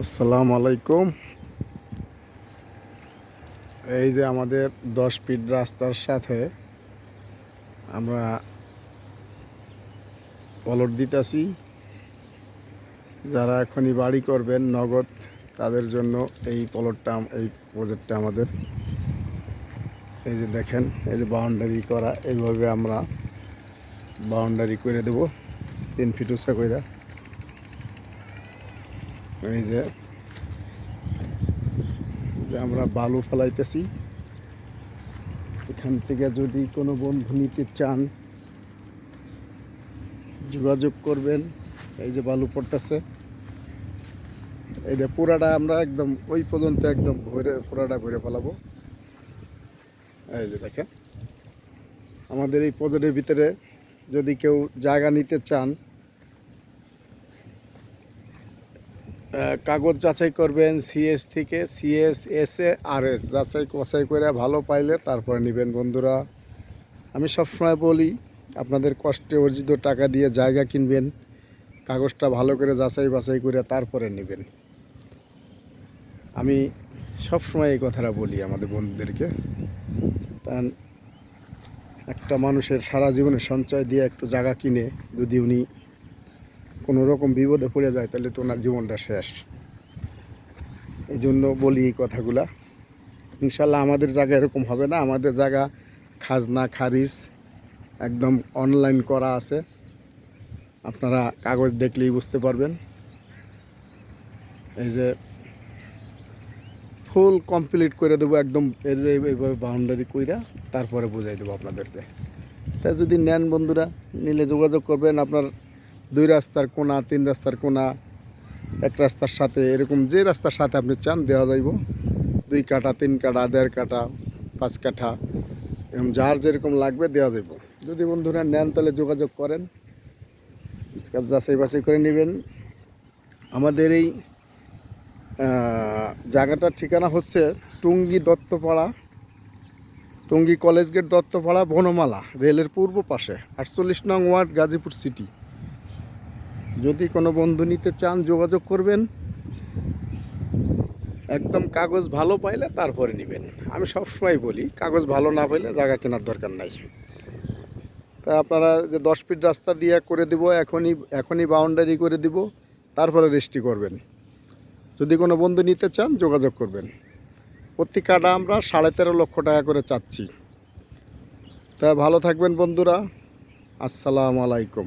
আসসালামু আলাইকুম। এই যে আমাদের দশ ফিট রাস্তার সাথে আমরা পলট দিতেছি। যারা এখনই বাড়ি করবেন নগদ, তাদের জন্য এই পলটটা, এই প্রজেক্টটা আমাদের। এই যে দেখেন, এই যে বাউন্ডারি করা, এইভাবে আমরা বাউন্ডারি করে দেব, তিন ফিট উঁচা কইরা। এই যে আমরা বালু ফেলাইতেছি। এখান থেকে যদি কোনো বন্ধু নিতে চান, যোগাযোগ করবেন। এই যে বালু পড়তেছে। এইটা পুরাটা আমরা একদম ওই পর্যন্ত একদম ভরে, পুরাটা ভরে ফেলাবো। এই যে দেখেন। আমাদের এই পজেটের ভিতরে যদি কেউ জায়গা নিতে চান কাগজ যাচাই করবেন সিএস থেকে, CS S A R S যাচাই কচাই করে ভালো পাইলে তারপরে নেবেন বন্ধুরা। আমি সবসময় বলি, আপনাদের কষ্টে অর্জিত টাকা দিয়ে জায়গা কিনবেন, কাগজটা ভালো করে যাচাই বাছাই করে তারপরে নেবেন। আমি সবসময় এই কথাটা বলি আমাদের বন্ধুদেরকে। কারণ একটা মানুষের সারা জীবনে সঞ্চয় দিয়ে একটু জায়গা কিনে, যদি উনি কোনো রকম বিপদে পড়ে যায়, তাহলে তো ওনার জীবনটা শেষ। এই জন্য বলি এই কথাগুলা। ইনশাল্লাহ আমাদের জায়গা এরকম হবে না। আমাদের জায়গা খাজনা, খারিজ একদম অনলাইন করা আছে। আপনারা কাগজ দেখলেই বুঝতে পারবেন। এই যে ফুল কমপ্লিট করে দেবো একদম এই যে এইভাবে বাউন্ডারি কইরা তারপরে বুঝাই দেবো আপনাদেরকে। তাই যদি নেন বন্ধুরা, নিলে যোগাযোগ করবেন। আপনার দুই রাস্তার কোনা, তিন রাস্তার কোনা, এক রাস্তার সাথে এরকম যে রাস্তার সাথে আপনি চান দেওয়া যাইব। দুই কাঠা, তিন কাঠা, দেড় কাঠা, পাঁচ কাঠা, এরকম যার যেরকম লাগবে দেওয়া যাইব। যদি বন্ধুরা নেন তাহলে যোগাযোগ করেন যাচাই বাছাই করে নেবেন। আমাদের এই জায়গাটার ঠিকানা হচ্ছে টুঙ্গি দত্তপাড়া, টুঙ্গি কলেজ গেট দত্তপাড়া, বনমালা, রেলের পূর্ব পাশে, আটচল্লিশ নং ওয়ার্ড গাজীপুর সিটি। যদি কোনো বন্ধু নিতে চান, যোগাযোগ করবেন। একদম কাগজ ভালো পাইলে তারপরে নেবেন। আমি সবসময় বলি, কাগজ ভালো না পাইলে জায়গা কেনার দরকার নাই। তা আপনারা যে দশ ফিট রাস্তা দিয়ে করে দিব, এখনই এখনই বাউন্ডারি করে দিব, তারপরে রেজিস্ট্রি করবেন। যদি কোনো বন্ধু নিতে চান, যোগাযোগ করবেন। প্রতি কাটা আমরা সাড়ে তেরো লক্ষ টাকা করে চাচ্ছি। তা ভালো থাকবেন বন্ধুরা। আসসালামু আলাইকুম।